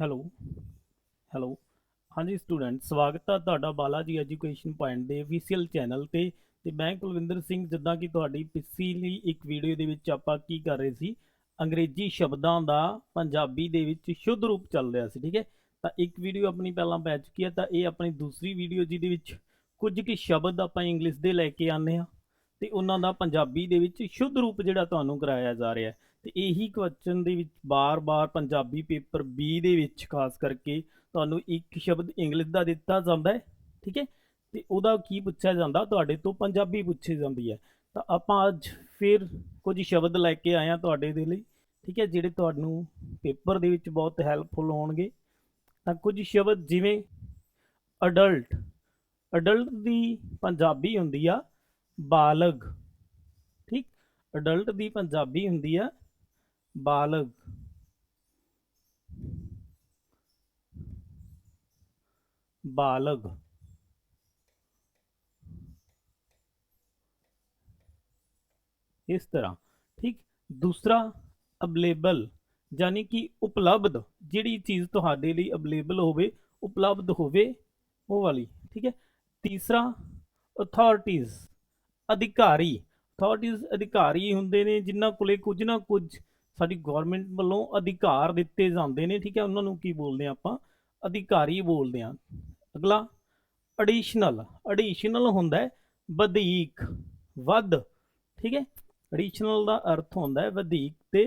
Hello hello ਹਾਂਜੀ student ਸਵਾਗਤ ਹੈ ਤੁਹਾਡਾ ਬਾਲਾਜੀ ਐਜੂਕੇਸ਼ਨ ਪੁਆਇੰਟ ਦੇ ਅਫੀਸ਼ੀਅਲ ਚੈਨਲ ਤੇ ਤੇ ਮੈਂ ਕੁਲਵਿੰਦਰ ਸਿੰਘ, ਜਿੱਦਾਂ ਕਿ ਤੁਹਾਡੀ ਪਿਛਲੀ ਇੱਕ ਵੀਡੀਓ ਦੇ ਵਿੱਚ ਆਪਾਂ ਕੀ ਕਰ ਰਹੇ ਸੀ, ਅੰਗਰੇਜ਼ੀ ਸ਼ਬਦਾਂ ਦਾ ਪੰਜਾਬੀ ਦੇ ਵਿੱਚ ਸ਼ੁੱਧ ਰੂਪ ਚੱਲ ਰਿਹਾ ਸੀ, ਠੀਕ ਹੈ? ਤਾਂ ਇੱਕ ਵੀਡੀਓ ਆਪਣੀ ਪਹਿਲਾਂ ਪੈ ਚੁੱਕੀ ਹੈ, ਤਾਂ ਇਹ ਆਪਣੀ ਦੂਸਰੀ ਵੀਡੀਓ ਜਿਹਦੇ ਵਿੱਚ ਕੁਝ ਕੁ ਸ਼ਬਦ ਆਪਾਂ ਇੰਗਲਿਸ਼ ਦੇ ਲੈ ਕੇ ਆਨੇ ਆ ਤੇ ਉਹਨਾਂ ਦਾ ਪੰਜਾਬੀ ਦੇ ਵਿੱਚ ਸ਼ੁੱਧ ਰੂਪ ਜਿਹੜਾ ਤੁਹਾਨੂੰ ਕਰਾਇਆ ਜਾ ਰਿਹਾ ਤੇ ਇਹੀ ਕੁਐਸਚਨ ਦੇ ਵਿੱਚ ਬਾਰ-ਬਾਰ ਪੰਜਾਬੀ ਪੇਪਰ B ਦੇ ਵਿੱਚ ਖਾਸ ਕਰਕੇ ਤੁਹਾਨੂੰ ਇੱਕ ਸ਼ਬਦ ਇੰਗਲਿਸ਼ ਦਾ ਦਿੱਤਾ ਜਾਂਦਾ ਹੈ, ਠੀਕ ਹੈ? ਤੇ ਉਹਦਾ ਕੀ ਪੁੱਛਿਆ ਜਾਂਦਾ, ਤੁਹਾਡੇ ਤੋਂ ਪੰਜਾਬੀ ਪੁੱਛੀ ਜਾਂਦੀ ਹੈ। ਤਾਂ ਆਪਾਂ ਅੱਜ ਫਿਰ ਕੁਝ ਸ਼ਬਦ ਲੈ ਕੇ ਆਏ ਹਾਂ ਤੁਹਾਡੇ ਦੇ ਲਈ, ਠੀਕ ਹੈ? ਜਿਹੜੇ ਤੁਹਾਨੂੰ ਪੇਪਰ ਦੇ ਵਿੱਚ ਬਹੁਤ ਹੈਲਪਫੁਲ ਹੋਣਗੇ। ਤਾਂ ਕੁਝ ਸ਼ਬਦ ਜਿਵੇਂ ਅਡਲਟ ਅਡਲਟ ਦੀ ਪੰਜਾਬੀ ਹੁੰਦੀ ਆ ਬਾਲਗ, ਠੀਕ? ਅਡਲਟ ਦੀ ਪੰਜਾਬੀ ਹੁੰਦੀ ਆ ਬਾਲਗ। ਬਾਲਗ। ਇਸ ਤਰ੍ਹਾਂ, ਠੀਕ? ਦੂਸਰਾ ਅਵੇਲੇਬਲ ਯਾਨੀ ਕਿ ਉਪਲਬਧ, ਜਿਹੜੀ ਚੀਜ਼ ਤੁਹਾਡੇ ਲਈ ਅਵੇਲੇਬਲ ਹੋਵੇ, ਉਪਲਬਧ ਹੋਵੇ, ਉਹ ਵਾਲੀ, ਠੀਕ ਹੈ? ਤੀਸਰਾ ਅਥਾਰਟੀਜ਼ ਅਧਿਕਾਰੀ। ਅਥਾਰਟੀਜ਼ ਅਧਿਕਾਰੀ ਹੁੰਦੇ ਨੇ, ਜਿਨ੍ਹਾਂ ਕੋਲੇ ਕੁਝ ਨਾ ਕੁਝ ਸਾਡੀ ਗਵਰਨਮੈਂਟ ਵੱਲੋਂ ਅਧਿਕਾਰ ਦਿੱਤੇ ਜਾਂਦੇ ਨੇ, ਠੀਕ ਹੈ, ਉਹਨਾਂ ਨੂੰ ਕੀ ਬੋਲਦੇ ਆ ਆਪਾਂ? ਅਧਿਕਾਰੀ ਬੋਲਦੇ ਆ ਅਗਲਾ ਐਡੀਸ਼ਨਲ ਐਡੀਸ਼ਨਲ ਹੁੰਦਾ ਹੈ ਵਧੇਕ, ਵੱਧ, ਠੀਕ ਹੈ? ਐਡੀਸ਼ਨਲ ਦਾ ਅਰਥ ਹੁੰਦਾ ਹੈ ਵਧੇਕ ਤੇ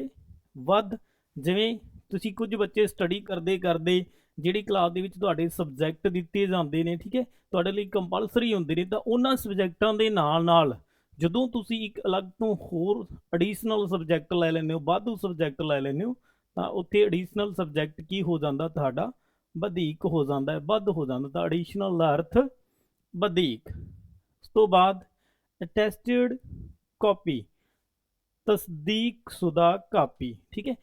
ਵੱਧ। ਜਿਵੇਂ ਤੁਸੀਂ ਕੁਝ ਬੱਚੇ ਸਟੱਡੀ ਕਰਦੇ ਕਰਦੇ ਜਿਹੜੀ ਕਲਾਸ ਦੇ ਵਿੱਚ ਤੁਹਾਡੇ ਸਬਜੈਕਟ ਦਿੱਤੇ ਜਾਂਦੇ ਨੇ, ਠੀਕ ਹੈ? ਤੁਹਾਡੇ ਲਈ ਕੰਪਲਸਰੀ ਹੁੰਦੇ ਨੇ, ਤਾਂ ਉਹਨਾਂ ਸਬਜੈਕਟਾਂ ਦੇ ਨਾਲ ਨਾਲ ਜਦੋਂ ਤੁਸੀਂ ਇੱਕ ਅਲੱਗ ਤੋਂ ਹੋਰ ਐਡੀਸ਼ਨਲ ਸਬਜੈਕਟ ਲੈ ਲੈਂਦੇ ਹੋ, ਵਾਧੂ ਸਬਜੈਕਟ ਲੈ ਲੈਂਦੇ ਹੋ, ਤਾਂ ਉੱਥੇ ਐਡੀਸ਼ਨਲ ਸਬਜੈਕਟ ਕੀ ਹੋ ਜਾਂਦਾ? ਤੁਹਾਡਾ ਵਧੇਕ ਹੋ ਜਾਂਦਾ ਹੈ, ਵੱਧ ਹੋ ਜਾਂਦਾ। ਤਾਂ ਐਡੀਸ਼ਨਲ ਦਾ ਅਰਥ ਵਧੇਕ। ਉਸ ਤੋਂ ਬਾਅਦ ਅਟੈਸਟਡ ਕਾਪੀ ਤਸਦੀਕਸ਼ੁਦਾ ਕਾਪੀ, ਠੀਕ ਹੈ?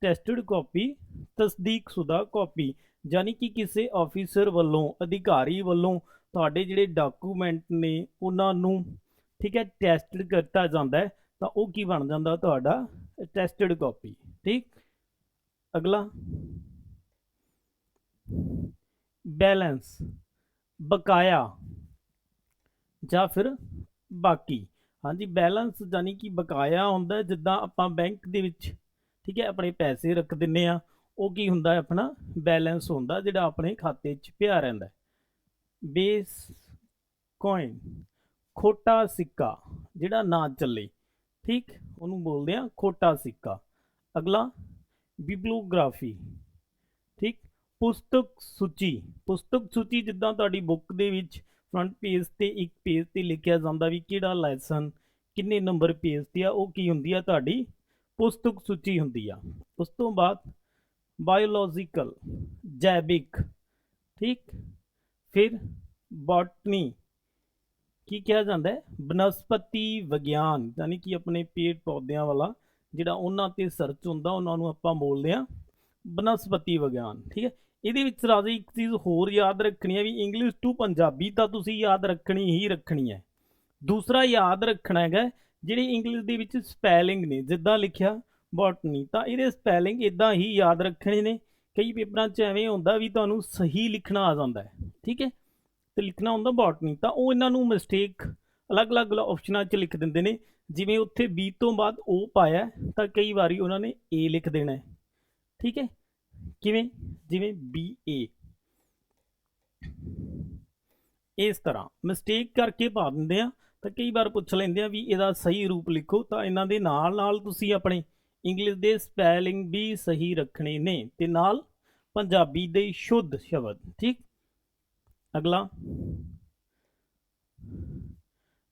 ਟੈਸਟਡ ਕਾਪੀ ਤਸਦੀਕਸ਼ੁਦਾ ਕਾਪੀ, ਯਾਨੀ ਕਿ ਕਿਸੇ ਆਫੀਸਰ ਵੱਲੋਂ, ਅਧਿਕਾਰੀ ਵੱਲੋਂ ਤੁਹਾਡੇ ਜਿਹੜੇ ਡਾਕੂਮੈਂਟ ਨੇ, ਉਹਨਾਂ ਨੂੰ ਠੀਕ ਹੈ ਟੈਸਟਡ ਕੀਤਾ ਜਾਂਦਾ ਤਾਂ ਉਹ ਕੀ ਬਣ ਜਾਂਦਾ ਤੁਹਾਡਾ ਟੈਸਟਡ ਕਾਪੀ ਠੀਕ? ਅਗਲਾ। ਬੈਲੈਂਸ ਬਕਾਇਆ, ਜਾਂ ਫਿਰ ਬਾਕੀ। ਹਾਂਜੀ ਬੈਲੈਂਸ ਯਾਨੀ ਕਿ ਬਕਾਇਆ ਹੁੰਦਾ ਜਿੱਦਾਂ ਆਪਾਂ ਬੈਂਕ ਦੇ ਵਿੱਚ, ਠੀਕ ਹੈ, ਆਪਣੇ ਪੈਸੇ ਰੱਖ ਦਿੰਨੇ ਆ ਉਹ ਕੀ ਹੁੰਦਾ ਹੈ, ਆਪਣਾ ਬੈਲੈਂਸ ਹੁੰਦਾ, ਜਿਹੜਾ ਆਪਣੇ ਖਾਤੇ 'ਚ ਪਿਆ ਰਹਿੰਦਾ ਬੇਸ ਕੋਇਨ ਖੋਟਾ ਸਿੱਕਾ, ਜਿਹੜਾ ਨਾ ਚੱਲੇ। ਠੀਕ? ਉਹਨੂੰ ਬੋਲਦੇ ਆ ਖੋਟਾ ਸਿੱਕਾ। ਅਗਲਾ ਬਿਬਲੋਗ੍ਰਾਫੀ ਠੀਕ? ਪੁਸਤਕ ਸੂਚੀ। ਪੁਸਤਕ ਸੂਚੀ ਜਿੱਦਾਂ ਤੁਹਾਡੀ ਬੁੱਕ ਦੇ ਵਿੱਚ ਫਰੰਟ ਪੇਜ ਤੇ, ਇੱਕ ਪੇਜ ਤੇ ਲਿਖਿਆ ਜਾਂਦਾ ਵੀ ਕਿਹੜਾ ਲੈਸਨ ਕਿੰਨੇ ਨੰਬਰ ਪੇਜ ਤੇ ਆ, ਉਹ ਕੀ ਹੁੰਦੀ ਆ, ਤੁਹਾਡੀ ਪੁਸਤਕ ਸੂਚੀ ਹੁੰਦੀ ਆ। ਉਸ ਤੋਂ ਬਾਅਦ ਬਾਇਓਲੋਜੀਕਲ ਜੈਵਿਕ। ਠੀਕ? ਫਿਰ ਬੋਟਨੀ ਕੀ ਕਿਹਾ ਜਾਂਦਾ ਹੈ? ਬਨਸਪਤੀ ਵਿਗਿਆਨ, ਯਾਨੀ ਕਿ ਆਪਣੇ ਪੇੜ ਪੌਦਿਆਂ ਵਾਲਾ ਜਿਹੜਾ ਉਹਨਾਂ ਤੇ ਸਰਚ ਹੁੰਦਾ, ਉਹਨਾਂ ਨੂੰ ਆਪਾਂ ਬੋਲਦੇ ਆ ਬਨਸਪਤੀ ਵਿਗਿਆਨ, ਠੀਕ ਹੈ? ਇਹਦੇ ਵਿੱਚ ਰਾਜੇ ਇੱਕ ਚੀਜ਼ ਹੋਰ ਯਾਦ ਰੱਖਣੀ ਹੈ ਵੀ ਇੰਗਲਿਸ਼ ਟੂ ਪੰਜਾਬੀ ਤਾਂ ਤੁਸੀਂ ਯਾਦ ਰੱਖਣੀ ਹੀ ਰੱਖਣੀ ਹੈ। ਦੂਸਰਾ ਯਾਦ ਰੱਖਣਾ ਹੈਗਾ, ਜਿਹੜੀ ਇੰਗਲਿਸ਼ ਦੇ ਵਿੱਚ ਸਪੈਲਿੰਗ ਨੇ, ਜਿੱਦਾਂ ਲਿਖਿਆ ਬੋਟਨੀ, ਤਾਂ ਇਹਦੇ ਸਪੈਲਿੰਗ ਇਦਾਂ ਹੀ ਯਾਦ ਰੱਖਣੇ ਨੇ ਕਈ ਪੇਪਰਾਂ 'ਚ ਐਵੇਂ ਹੁੰਦਾ ਵੀ ਤੁਹਾਨੂੰ ਸਹੀ ਲਿਖਣਾ ਆ ਜਾਂਦਾ ਹੈ, ਠੀਕ ਹੈ? ਤੇ ਲਿਖਣਾ ਹੁੰਦਾ ਬੋਟਨੀ ਤਾਂ ਉਹ ਇਹਨਾਂ ਨੂੰ ਮਿਸਟੇਕ ਅਲੱਗ-ਅਲੱਗ ਆਪਸ਼ਨਾਂ 'ਚ ਲਿਖ ਦਿੰਦੇ ਨੇ, ਜਿਵੇਂ ਉੱਥੇ ਬੀ ਤੋਂ ਬਾਅਦ ਉਹ ਪਾਇਆ ਤਾਂ ਕਈ ਵਾਰੀ ਉਹਨਾਂ ਨੇ ਏ ਲਿਖ ਦੇਣਾ ਹੈ, ਠੀਕ ਹੈ? ਕਿਵੇਂ? ਜਿਵੇਂ ਬੀ ਏ ਇਸ ਤਰ੍ਹਾਂ ਮਿਸਟੇਕ ਕਰਕੇ ਪਾ ਦਿੰਦੇ ਆ, ਤਾਂ ਕਈ ਵਾਰ ਪੁੱਛ ਲੈਂਦੇ ਆ ਵੀ ਇਹਦਾ ਸਹੀ ਰੂਪ ਲਿਖੋ, ਤਾਂ ਇਹਨਾਂ ਦੇ ਨਾਲ ਨਾਲ ਤੁਸੀਂ ਆਪਣੇ ਇੰਗਲਿਸ਼ ਦੇ ਸਪੈਲਿੰਗ ਵੀ ਸਹੀ ਰੱਖਣੇ ਨੇ ਤੇ ਨਾਲ ਪੰਜਾਬੀ ਦੇ ਸ਼ੁੱਧ ਸ਼ਬਦ, ਠੀਕ? ਅਗਲਾ।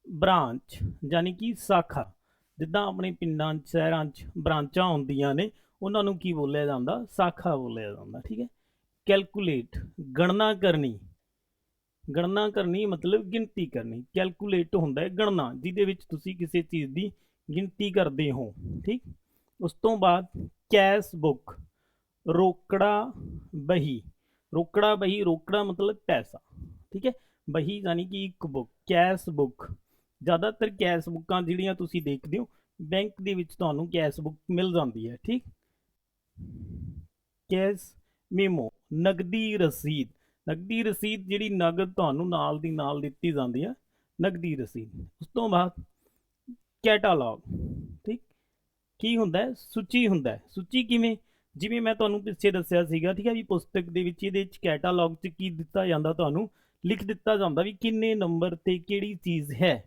ਬ੍ਰਾਂਚ ਯਾਨੀ ਕਿ ਸਾਖਾ। ਜਿੱਦਾਂ ਆਪਣੇ ਪਿੰਡਾਂ 'ਚ, ਸ਼ਹਿਰਾਂ 'ਚ ਬ੍ਰਾਂਚਾਂ ਹੁੰਦੀਆਂ ਨੇ, ਉਹਨਾਂ ਨੂੰ ਕੀ ਬੋਲਿਆ ਜਾਂਦਾ? ਸਾਖਾ ਬੋਲਿਆ ਜਾਂਦਾ, ਠੀਕ ਹੈ? ਕੈਲਕੂਲੇਟ ਗਣਨਾ ਕਰਨੀ। ਗਣਨਾ ਕਰਨੀ ਮਤਲਬ ਗਿਣਤੀ ਕਰਨੀ। ਕੈਲਕੂਲੇਟ ਹੁੰਦਾ ਹੈ ਗਣਨਾ, ਜਿਹਦੇ ਵਿੱਚ ਤੁਸੀਂ ਕਿਸੇ ਚੀਜ਼ ਦੀ ਗਿਣਤੀ ਕਰਦੇ ਹੋ, ਠੀਕ? ਉਸ ਤੋਂ ਬਾਅਦ ਕੈਸ਼ ਬੁੱਕ, ਰੋਕੜਾ ਬਹੀ ਰੋਕੜਾ ਬਹੀ, ਰੋਕੜਾ ਮਤਲਬ ਪੈਸਾ, ਠੀਕ ਹੈ? ਬਹੀ ਯਾਨੀ ਕਿ ਇੱਕ ਬੁੱਕ, ਕੈਸ਼ ਬੁੱਕ। ਜ਼ਿਆਦਾਤਰ ਕੈਸ਼ ਬੁੱਕਾਂ ਜਿਹੜੀਆਂ ਤੁਸੀਂ ਦੇਖਦੇ ਹੋ, ਬੈਂਕ ਦੇ ਵਿੱਚ ਤੁਹਾਨੂੰ ਕੈਸ਼ ਬੁੱਕ ਮਿਲ ਜਾਂਦੀ ਹੈ, ਠੀਕ? ਕੈਸ਼ ਮੇਮੋ ਨਗਦੀ ਰਸੀਦ। ਨਗਦੀ ਰਸੀਦ ਜਿਹੜੀ ਨਗਦ ਤੁਹਾਨੂੰ ਨਾਲ ਦੀ ਨਾਲ ਦਿੱਤੀ ਜਾਂਦੀ ਹੈ ਨਗਦੀ ਰਸੀਦ। ਉਸ ਤੋਂ ਬਾਅਦ ਕੈਟਾਲੌਗ, ਠੀਕ? ਕੀ ਹੁੰਦਾ ਹੈ? ਸੂਚੀ ਹੁੰਦਾ ਹੈ। ਸੂਚੀ ਕਿਵੇਂ? ਜਿਵੇਂ ਮੈਂ ਤੁਹਾਨੂੰ ਪਿੱਛੇ ਦੱਸਿਆ ਸੀਗਾ, ਠੀਕ ਹੈ ਵੀ ਪੁਸਤਕ ਦੇ ਵਿੱਚ ਇਹਦੇ ਵਿੱਚ ਕੈਟਾਲੌਗ 'ਚ ਕੀ ਦਿੱਤਾ ਜਾਂਦਾ ਤੁਹਾਨੂੰ? ਲਿਖ ਦਿੱਤਾ ਜਾਂਦਾ ਵੀ ਕਿੰਨੇ ਨੰਬਰ ਤੇ ਕਿਹੜੀ ਚੀਜ਼ ਹੈ।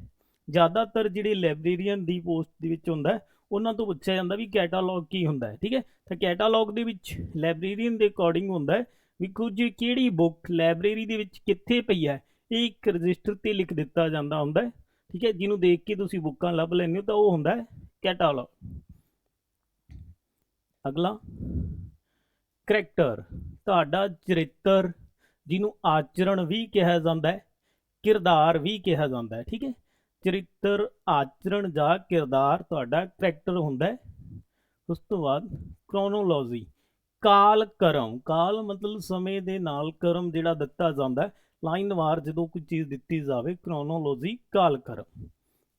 ਜ਼ਿਆਦਾਤਰ ਜਿਹੜੇ ਲਾਇਬ੍ਰੇਰੀਅਨ ਦੀ ਪੋਸਟ ਦੇ ਵਿੱਚ ਹੁੰਦਾ ਉਹਨਾਂ ਤੋਂ ਪੁੱਛਿਆ ਜਾਂਦਾ ਵੀ ਕੈਟਾਲੌਗ ਕੀ ਹੁੰਦਾ ਹੈ, ਠੀਕ ਹੈ? ਤਾਂ ਕੈਟਾਲੌਗ ਦੇ ਵਿੱਚ ਲਾਇਬ੍ਰੇਰੀਅਨ ਦੇ ਅਕੋਰਡਿੰਗ ਹੁੰਦਾ ਹੈ ਵੀ ਕੁਝ ਕਿਹੜੀ ਬੁੱਕ ਲਾਇਬ੍ਰੇਰੀ ਦੇ ਵਿੱਚ ਕਿੱਥੇ ਪਈ ਹੈ, ਇਹ ਇੱਕ ਰਜਿਸਟਰ ਤੇ ਲਿਖ ਦਿੱਤਾ ਜਾਂਦਾ ਹੁੰਦਾ ਹੈ, ਠੀਕ ਹੈ? ਜਿਹਨੂੰ ਦੇਖ ਕੇ ਤੁਸੀਂ ਬੁੱਕਾਂ ਲੱਭ ਲੈਂਦੇ ਹੋ ਤਾਂ ਉਹ ਹੁੰਦਾ ਹੈ ਕੈਟਾਲੌਗ ਅਗਲਾ ਕਰੈਕਟਰ ਤੁਹਾਡਾ ਚਰਿੱਤਰ ਜਿਹਨੂੰ ਆਚਰਣ ਵੀ ਕਿਹਾ ਜਾਂਦਾ ਹੈ, ਕਿਰਦਾਰ ਵੀ ਕਿਹਾ ਜਾਂਦਾ ਹੈ, ਠੀਕ ਹੈ? ਚਰਿੱਤਰ ਆਚਰਣ ਜਾਂ ਕਿਰਦਾਰ ਤੁਹਾਡਾ ਕਰੈਕਟਰ ਹੁੰਦਾ ਹੈ। ਉਸ ਤੋਂ ਬਾਅਦ ਕ੍ਰੋਨੋਲੋਜੀ ਕਾਲ ਕਰਮ, ਕਾਲ ਮਤਲਬ ਸਮੇਂ ਦੇ ਨਾਲ ਕਰਮ ਜਿਹੜਾ ਦਿੱਤਾ ਜਾਂਦਾ ਹੈ। ਲਾਈਨ ਵਾਰ ਜਦੋਂ ਕੋਈ ਚੀਜ਼ ਦਿੱਤੀ ਜਾਵੇ ਕ੍ਰੋਨੋਲੋਜੀ ਕਾਲ ਕਰਮ।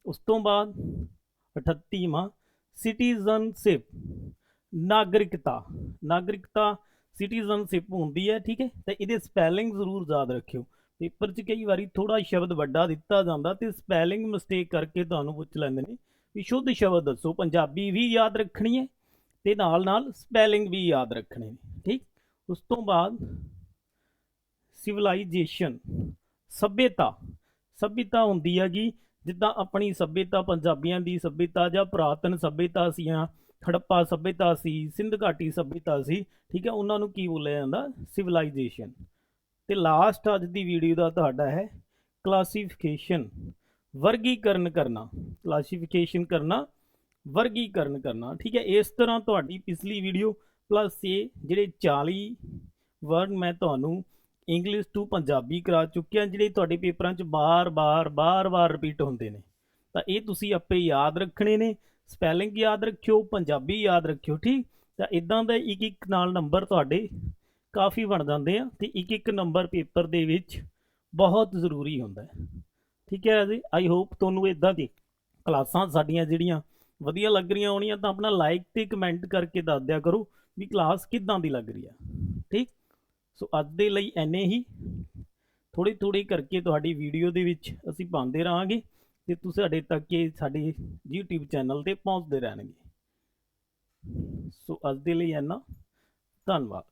ਉਸ ਤੋਂ ਬਾਅਦ 38ਵਾਂ ਸਿਟੀਜ਼ਨਸ਼ਿਪ ਨਾਗਰਿਕਤਾ ਨਾਗਰਿਕਤਾ ਸਿਟੀਜ਼ਨਸ਼ਿਪ ਹੁੰਦੀ ਹੈ, ਠੀਕ ਹੈ, ਤੇ ਇਹਦੇ ਸਪੈਲਿੰਗ ਜ਼ਰੂਰ ਯਾਦ ਰੱਖਿਓ। ਪੇਪਰ 'ਚ ਕਈ ਵਾਰੀ ਥੋੜਾ ਸ਼ਬਦ ਵੱਡਾ ਦਿੱਤਾ ਜਾਂਦਾ ਤੇ ਸਪੈਲਿੰਗ ਮਿਸਟੇਕ ਕਰਕੇ ਤੁਹਾਨੂੰ ਪੁੱਛ ਲੈਂਦੇ ਨੇ ਵੀ ਸ਼ੁੱਧ ਸ਼ਬਦ ਦੱਸੋ, ਪੰਜਾਬੀ ਵੀ ਯਾਦ ਰੱਖਣੀ ਹੈ ਤੇ ਨਾਲ ਨਾਲ ਸਪੈਲਿੰਗ ਵੀ ਯਾਦ ਰੱਖਣੇ ਨੇ, ਠੀਕ? ਉਸ ਤੋਂ ਬਾਅਦ ਸਿਵਲਾਈਜੇਸ਼ਨ ਸਭਿਅਤਾ ਸਭਿਅਤਾ ਹੁੰਦੀ ਹੈਗੀ, ਜਿੱਦਾਂ ਆਪਣੀ ਸਭਿਅਤਾ ਪੰਜਾਬੀਆਂ ਦੀ ਸਭਿਅਤਾ ਜਾਂ ਪੁਰਾਤਨ ਸਭਿਅਤਾ ਸੀਆਂ ਹੜੱਪਾ ਸਭਿਅਤਾ ਸੀ, ਸਿੰਧ ਘਾਟੀ ਸਭਿਅਤਾ ਸੀ, ਠੀਕ ਹੈ, ਉਹਨਾਂ ਨੂੰ ਕੀ ਬੋਲਿਆ ਜਾਂਦਾ? ਸਿਵਲਾਈਜੇਸ਼ਨ ਤੇ ਲਾਸਟ ਅੱਜ ਦੀ ਵੀਡੀਓ ਦਾ ਤੁਹਾਡਾ ਹੈ ਕਲਾਸੀਫਿਕੇਸ਼ਨ ਵਰਗੀਕਰਨ ਕਰਨਾ ਕਲਾਸੀਫਿਕੇਸ਼ਨ ਕਰਨਾ, ਵਰਗੀਕਰਨ ਕਰਨਾ, ਠੀਕ ਹੈ, ਇਸ ਤਰ੍ਹਾਂ ਤੁਹਾਡੀ ਪਿਛਲੀ ਵੀਡੀਓ ਪਲੱਸ ਇਹ ਜਿਹੜੇ 40 ਵਰਡ ਮੈਂ ਤੁਹਾਨੂੰ ਇੰਗਲਿਸ਼ ਟੂ ਪੰਜਾਬੀ ਕਰਾ ਚੁੱਕਿਆ, ਜਿਹੜੇ ਤੁਹਾਡੇ ਪੇਪਰਾਂ 'ਚ ਬਾਰ-ਬਾਰ ਬਾਰ-ਬਾਰ ਰਿਪੀਟ ਹੁੰਦੇ ਨੇ। ਤਾਂ ਇਹ ਤੁਸੀਂ ਆਪੇ ਯਾਦ ਰੱਖਣੇ ਨੇ ਸਪੈਲਿੰਗ ਯਾਦ ਰੱਖਿਓ, ਪੰਜਾਬੀ ਯਾਦ ਰੱਖਿਓ, ਠੀਕ? ਤਾਂ ਇਦਾਂ ਦਾ ਇੱਕ ਇੱਕ ਨਾਲ ਨੰਬਰ ਤੁਹਾਡੇ ਕਾਫੀ ਬਣ ਜਾਂਦੇ ਆ ਤੇ ਇੱਕ ਇੱਕ ਨੰਬਰ ਪੇਪਰ ਦੇ ਵਿੱਚ ਬਹੁਤ ਜ਼ਰੂਰੀ ਹੁੰਦਾ ਹੈ। ਠੀਕ ਹੈ ਜੀ ਆਈ ਹੋਪ ਤੁਹਾਨੂੰ ਇਦਾਂ ਦੀ ਕਲਾਸਾਂ ਸਾਡੀਆਂ ਜਿਹੜੀਆਂ ਵਧੀਆ ਲੱਗ ਰਹੀਆਂ ਹੋਣੀਆਂ ਤਾਂ ਆਪਣਾ ਲਾਈਕ ਤੇ ਕਮੈਂਟ ਕਰਕੇ ਦੱਸ ਦਿਆ ਕਰੋ ਵੀ ਕਲਾਸ ਕਿੱਦਾਂ ਦੀ ਲੱਗ ਰਹੀ ਆ ਠੀਕ? ਸੋ ਅੱਜ ਦੇ ਲਈ ਐਨੇ ਹੀ। ਥੋੜੀ ਥੋੜੀ ਕਰਕੇ ਤੁਹਾਡੀ ਵੀਡੀਓ ਦੇ ਵਿੱਚ ਅਸੀਂ ਪਾਉਂਦੇ ਰਹਾਂਗੇ। ਤੇ ਤੁਸੀਂ ਸਾਡੇ ਤੱਕ ਇਹ ਸਾਡੇ YouTube ਚੈਨਲ ਤੇ ਪਹੁੰਚਦੇ ਰਹਿਣਗੇ। ਸੋ ਅੱਜ ਦੇ ਲਈ ਇੰਨਾ। ਧੰਨਵਾਦ।